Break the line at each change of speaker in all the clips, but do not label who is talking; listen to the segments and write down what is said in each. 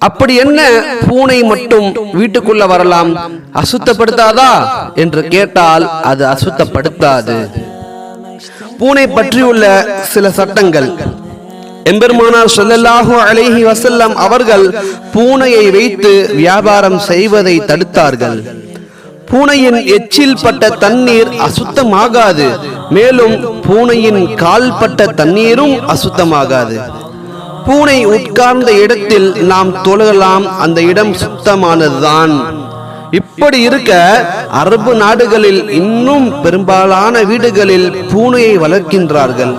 அப்படி என்ன பூனை மட்டும் வீட்டுக்குள்ள வரலாம்? அசுத்தப்படுத்தாதா? என்று கேட்டால் அது அசுத்தப்படுத்தாது. பூனை பற்றியுள்ள சில சட்டங்கள். எம்பெருமானார் ஸல்லல்லாஹு அலைஹி வசல்லம் அவர்கள் பூனையை வைத்து வியாபாரம் செய்வதை தடுத்தார்கள். பூனையின் எச்சில் பட்ட தண்ணீர் அசுத்தமாகாது. மேலும் பூனையின் கால் பட்ட தண்ணீரும் அசுத்தமாகாது. பூனை உட்கார்ந்த இடத்தில் நாம் தொழுகலாம். அந்த இடம் சுத்தமானதுதான். இப்படி இருக்க அரபு நாடுகளில் இன்னும் பெரும்பாலான வீடுகளில் பூனையை வளர்க்கின்றார்கள்.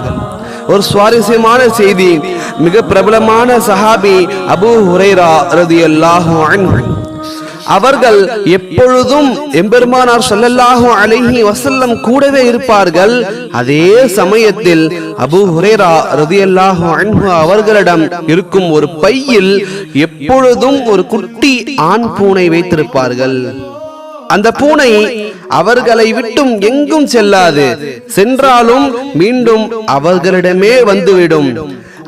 ஒரு சுவாரஸ்யமான செய்தி. மிக பிரபலமான சஹாபி அபூ ஹுரைரா ரதியல்லாஹு அன்ஹு. அவர்கள் எப்பொழுதும் எம்பெருமானார் ஸல்லல்லாஹு அழகி வசல்லம் கூடவே இருப்பார்கள். அதே சமயத்தில் அபு ஹுரேரா ரதியல்லாஹு அன்ஹு அவர்களிடம் இருக்கும் ஒரு பையில் எப்பொழுதும் ஒரு குட்டி ஆண் பூனை வைத்திருப்பார்கள். அந்த பூனை அவர்களை விட்டும் எங்கும் செல்லாது. சென்றாலும் மீண்டும் அவர்களிடமே வந்துவிடும்.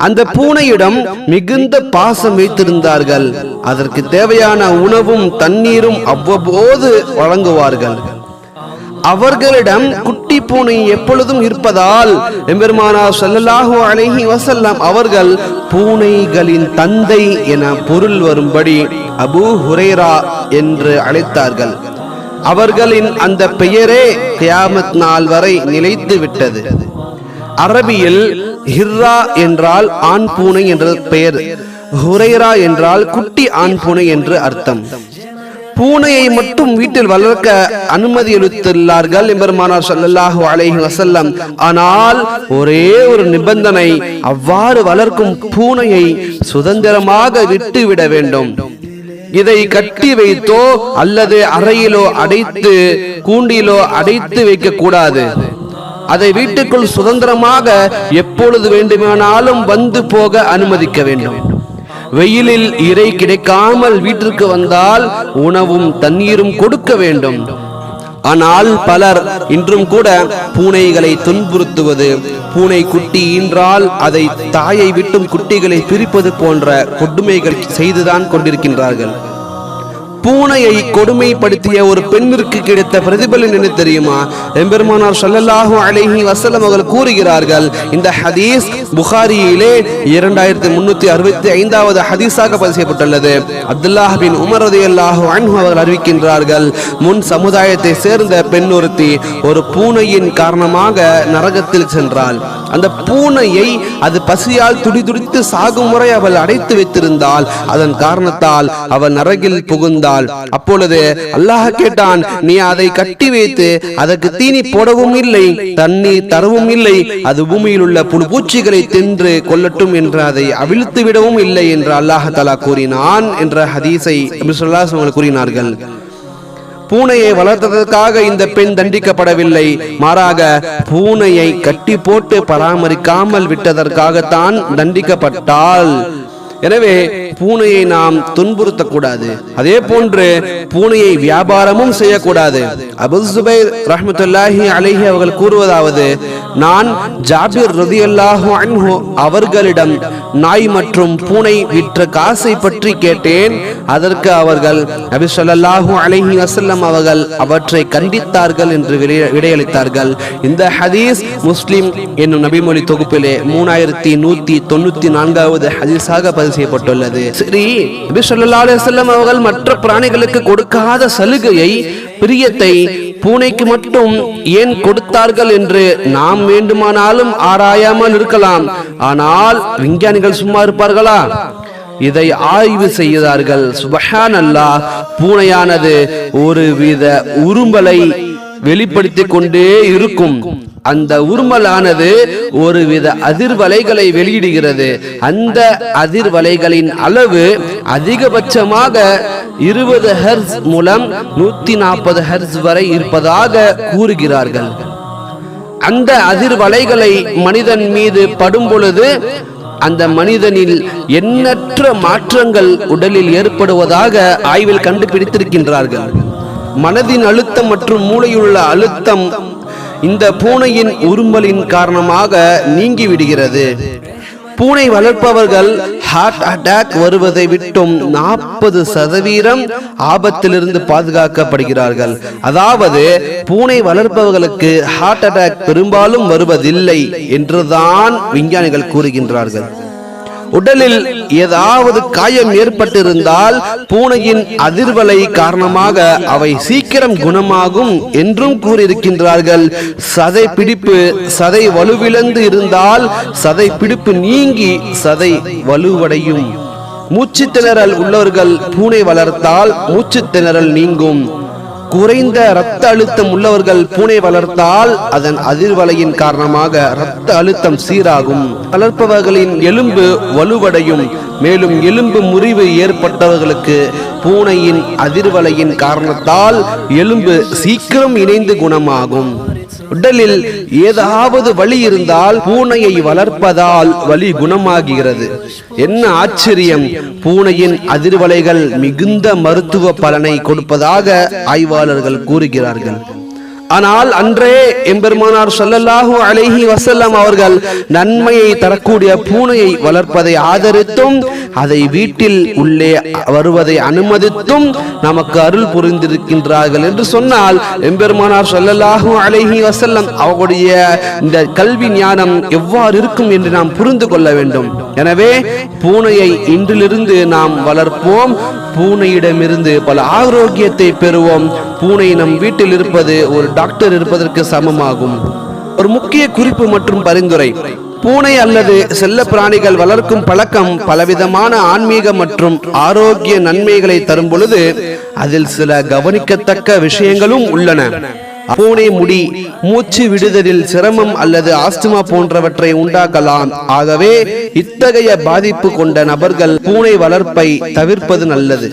அந்த பூனையிடம் மிகுந்த பாசம் வைத்திருந்தார்கள். அதற்கு தேவையான உணவும் தண்ணீரும் அவ்வப்போது வழங்குவார்கள். அவர்களிடம் குட்டி பூனை எப்பொழுதும் இருப்பதால் எம்பெருமானார் சல்லல்லாஹு அலைஹி வசல்லாம் அவர்கள் பூனைகளின் தந்தை என பொருள் வரும்படி அபூ ஹுரேரா என்று அழைத்தார்கள். அவர்களின் அந்த பெயரே கியாமத் நாள் வரை நிலைத்து விட்டது. அரபியில் ஹிர்ரா என்றால் ஆண் பூனை என்ற பெயர் ஹுரைரா என்றால் குட்டி ஆண் பூனை என்று அர்த்தம். பூனையை மட்டும் வீட்டில் வளர்க்க அனுமதி அளித்துள்ளார்கள் எம்பெருமானார் சல்லல்லாஹு அலைஹி வசல்லம் ஆனால் ஒரே ஒரு நிபந்தனை அவ்வாறு வளர்க்கும் பூனையை சுதந்திரமாக விட்டு விட வேண்டும். இதை கட்டி வைத்தோ அல்லது அறையிலோ அடைத்து கூண்டிலோ அடைத்து வைக்க கூடாது அதை வீட்டுக்குள் சுதந்திரமாக எப்பொழுது வேண்டுமானாலும் வந்து போக அனுமதிக்க வேண்டும். வெயிலில் இறை கிடைக்காமல் வீட்டிற்கு வந்தால் உணவும் தண்ணீரும் கொடுக்க வேண்டும். ஆனால் பலர் இன்றும் கூட பூனைகளை துன்புறுத்துவது பூனை குட்டி ஈன்றால் அதை தாயை விட்டும் குட்டிகளை பிரிப்பது போன்ற கொடுமைகள் செய்துதான் கொண்டிருக்கின்றார்கள். பூனையை கொடுமைப்படுத்திய ஒரு பெண்ணிற்கு கிடைத்த பிரதிபலன் என்ன தெரியுமா? எம்பெருமானார் சல்லல்லாஹு அலைஹி வசலம் அவர்கள் கூறுகிறார்கள் இந்த ஹதீஸ் புகாரியிலே இரண்டாயிரத்தி முன்னூத்தி அறுபத்தி ஐந்தாவது ஹதீஸாக பதிவு செய்யப்பட்டுள்ளது. அப்துல்லாஹ் பின் உமர் ரலியல்லாஹு அன்ஹு அவர்கள் அறிவிக்கின்றார்கள் முன் சமுதாயத்தை சேர்ந்த பெண் ஒருத்தி ஒரு பூனையின் காரணமாக நரகத்தில் சென்றாள். அந்த பூனையை அது பசியால் துடிதுடித்து சாகும் முறை அவள் அடைத்து வைத்திருந்தால் அதன் காரணத்தால் அவள் நரகில் புகுந்தாள். அப்பொழுது அல்லாஹ் கேட்டான் நீ அதை கட்டி வைத்து அதற்கு தீனி போடவும் இல்லை தண்ணீர் தரவும் இல்லை அது பூமியில் உள்ள புழு பூச்சிகளை தின்று கொல்லட்டும் என்று அதை அவிழ்த்து விடவும் இல்லை என்று அல்லாஹ் தலா கூறினான் என்ற ஹதீஸை கூறினார்கள். பூனையை வளர்த்ததற்காக இந்த பெண் தண்டிக்கப்படவில்லை மாறாக பூனையை கட்டி போட்டு பராமரிக்காமல் விட்டதற்காகத்தான் தண்டிக்கப்பட்டாள். எனவே பூனையை நாம் துன்புறுத்தக்கூடாது. அதே போன்று பூனையை வியாபாரமும் செய்யக்கூடாது. அபுல் சுபைர் ரஹ்மத்துல்லாஹி அலைஹி அவர்கள் கூறுவதாவது நான் ஜாபிர் ரதியல்லாஹு அன்ஹு அவர்களிடம் நாய் மற்றும் பூனை விற்ற காசை பற்றி கேட்டேன். அதற்கு அவர்கள் நபி சொல்லாஹு அலைஹி வசல்லம் அவர்கள் அவற்றை கண்டித்தார்கள் என்று விடை- விடையளித்தார்கள். இந்த ஹதீஸ் முஸ்லிம் என்னும் நபிமொழி தொகுப்பிலே மூணாயிரத்தி நூத்தி தொண்ணூத்தி நான்காவது ஹதீஸாக பதிவு செய்யப்பட்டுள்ளது. சரி நபி சொல்லா அலுவலம் அவர்கள் மற்ற பிராணிகளுக்கு கொடுக்காத சலுகையை பிரியத்தை பூனைக்கு மட்டும் ஏன் கொடுத்தார்கள் என்று நாம் வேண்டுமானாலும் ஆராயாமல் இருக்கலாம். ஆனால் விஞ்ஞானிகள் சும்மா இருப்பார்களா? இதை ஆய்வு செய்தார்கள். சுபஹான் அல்லாஹ் பூனையானது ஒரு வித உரும்பலை வெளிப்படுத்திக் கொண்டே இருக்கும். அந்த உருமலானது ஒருவித அதிர்வலைகளை வெளியிடுகிறது. அந்த அதிர்வலைகளின் அளவு அதிகபட்சமாக இருபது ஹெர்ஸ் மூலம் நூத்தி நாற்பது ஹெர்ஸ் வரை இருப்பதாக கூறுகிறார்கள். அந்த அதிர்வலைகளை மனிதன் மீது படும் பொழுது அந்த மனிதனில் எண்ணற்ற மாற்றங்கள் உடலில் ஏற்படுவதாக ஆய்வில் கண்டுபிடித்திருக்கின்றார்கள். மனதின் அழுத்தம் மற்றும் மூளையுள்ள அழுத்தம் இந்த பூனையின் உரும்பலின் காரணமாக நீங்கி விடுகிறது பூனை வளர்ப்பவர்கள் ஹார்ட் அட்டாக் வருவதை விட்டும் நாற்பது சதவீதம் ஆபத்திலிருந்து பாதுகாக்கப்படுகிறார்கள். அதாவது பூனை வளர்ப்பவர்களுக்கு ஹார்ட் அட்டாக் பெரும்பாலும் வருவதில்லை என்றுதான் விஞ்ஞானிகள் கூறுகின்றார்கள். உடலில் ஏதாவது காயம் ஏற்பட்டிருந்தால் பூனையின் அதிர்வலை காரணமாக அவை சீக்கிரம் குணமாகும் என்றும் கூறியிருக்கின்றார்கள். சதை பிடிப்பு சதை வலுவிழந்து இருந்தால் சதை பிடிப்பு நீங்கி சதை வலுவடையும். மூச்சு திணறல் உள்ளவர்கள் பூனை வளர்த்தால் மூச்சு திணறல் நீங்கும். குறைந்த இரத்த அழுத்தம் உள்ளவர்கள் பூனை வளர்த்தால் அதன் அதிர்வலையின் காரணமாக இரத்த அழுத்தம் சீராகும். வளர்ப்பவர்களின் எலும்பு வலுவடையும். மேலும் எலும்பு முறிவு ஏற்பட்டவர்களுக்கு பூனையின் அதிர்வலையின் காரணத்தால் எலும்பு சீக்கிரம் இணைந்து குணமாகும். உடலில் ஏதாவது வலி இருந்தால் பூனையை வளர்ப்பதால் வலி குணமாகிறது. என்ன ஆச்சரியம். பூனையின் அதிர்வலைகள் மிகுந்த மருத்துவ பலனை கொடுப்பதாக ஆய்வாளர்கள் கூறுகிறார்கள். ஆனால் அன்றே எம்பெருமானார் சொல்லல்லாஹு அலைஹி வசல்லம் அவர்கள் நன்மையை தரக்கூடிய பூனையை வளர்ப்பதை ஆதரித்தும் அதை வீட்டில் உள்ளே வருவதை அனுமதித்தும் நமக்கு அருள் புரிந்திருக்கின்றார்கள் என்று சொன்னால் எம்பெருமானார் சொல்லல்லாஹு அலைஹி வசல்லம் அவர்களுடைய இந்த கல்வி ஞானம் எவ்வாறு இருக்கும் என்று நாம் புரிந்து கொள்ள வேண்டும். எனவே பூனையை இன்றிலிருந்து நாம் வளர்ப்போம். பூனையிடமிருந்து பல ஆரோக்கியத்தை பெறுவோம். பூனை நம் வீட்டில் இருப்பது ஒரு டாக்டர் இருப்பதற்கு சமமாகும். ஒரு முக்கிய குறிப்பு மற்றும் பரிந்துரை. பூனை அல்லது செல்ல பிராணிகள் வளர்க்கும் பழக்கம் பலவிதமான ஆன்மீக மற்றும் ஆரோக்கிய நன்மைகளை தரும் பொழுது அதில் சில கவனிக்கத்தக்க விஷயங்களும் உள்ளன. பூனை முடி மூச்சு விடுதலில் சிரமம் அல்லது ஆஸ்துமா போன்றவற்றை உண்டாக்கலாம். ஆகவே இத்தகைய பாதிப்பு கொண்ட நபர்கள் பூனை வளர்ப்பை தவிர்ப்பது நல்லது.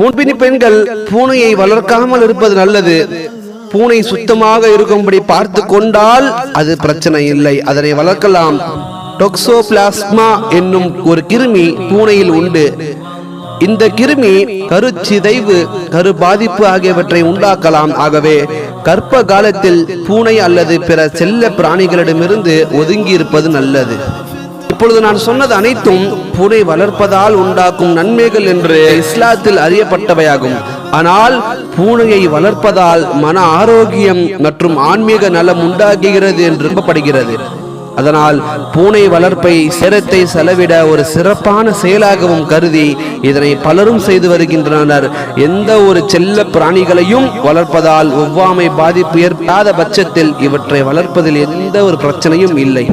முன்பினி பெண்கள் பூனையை வளர்க்காமல் இருப்பது நல்லது. பூனை சுத்தமாக இருக்கும்படி பார்த்து கொண்டால் அது பிரச்சனை இல்லை. அதனை வளர்க்கலாம். டொக்சோபிளாஸ்மா என்னும் ஒரு கிருமி பூனையில் உண்டு. இந்த கிருமி கருச்சிதைவு கரு பாதிப்பு ஆகியவற்றை உண்டாக்கலாம். ஆகவே கர்ப்ப காலத்தில் பூனை அல்லது பிற செல்ல பிராணிகளிடமிருந்து ஒதுங்கி இருப்பது நல்லது. இப்பொழுது நான் சொன்னது அனைத்தும் பூனை வளர்ப்பதால் உண்டாக்கும் நன்மைகள் என்று இஸ்லாத்தில் அறியப்பட்டவையாகும். ஆனால் பூனையை வளர்ப்பதால் மன ஆரோக்கியம் மற்றும் ஆன்மீக நலம் உண்டாகுகிறது என்று நம்பப்படுகிறது. அதனால் பூனை வளர்ப்பை சிரத்தை செலவிட ஒரு சிறப்பான செயலாகவும் கருதி இதனை பலரும் செய்து வருகின்றனர். எந்த ஒரு செல்ல பிராணிகளையும் வளர்ப்பதால் ஒவ்வாமை பாதிப்பு ஏற்படாத பட்சத்தில் இவற்றை வளர்ப்பதில் எந்த ஒரு பிரச்சனையும் இல்லை.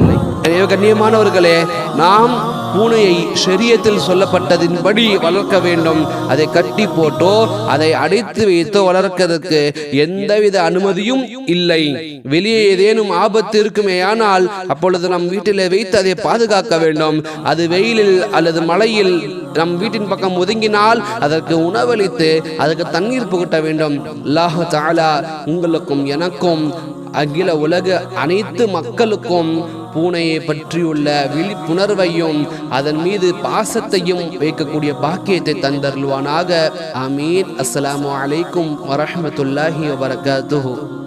கண்ணியமானவர்களே நாம் பூனையை ஷரியத்தில் சொல்லப்பட்டதின்படி வளர்க்க வேண்டும். அதை கட்டி போட்டோ அதை அடைத்து வைத்தோ வளர்க்கிறதுக்கு எந்தவித அனுமதியும் இல்லை. வெளியே ஏதேனும் ஆபத்து இருக்குமே ஆனால் அப்பொழுது நம் வீட்டில் வைத்து அதை பாதுகாக்க வேண்டும். அது வெயிலில் அல்லது மழையில் நம் வீட்டின் பக்கம் ஒதுங்கினால் அதற்கு உணவளித்து அதற்கு தண்ணீர் புகட்ட வேண்டும். அல்லாஹ் தாலா உங்களுக்கும் எனக்கும் அகில உலக அனைத்து மக்களுக்கும் பூனையை பற்றியுள்ள விழிப்புணர்வையும் அதன் மீது பாசத்தையும் வைக்கக்கூடிய பாக்கியத்தை தந்தருள்வானாக. அமீர் அஸ்லாம் அலைக்கும் வரமத்துல்லாஹி வபரகாத்துஹு.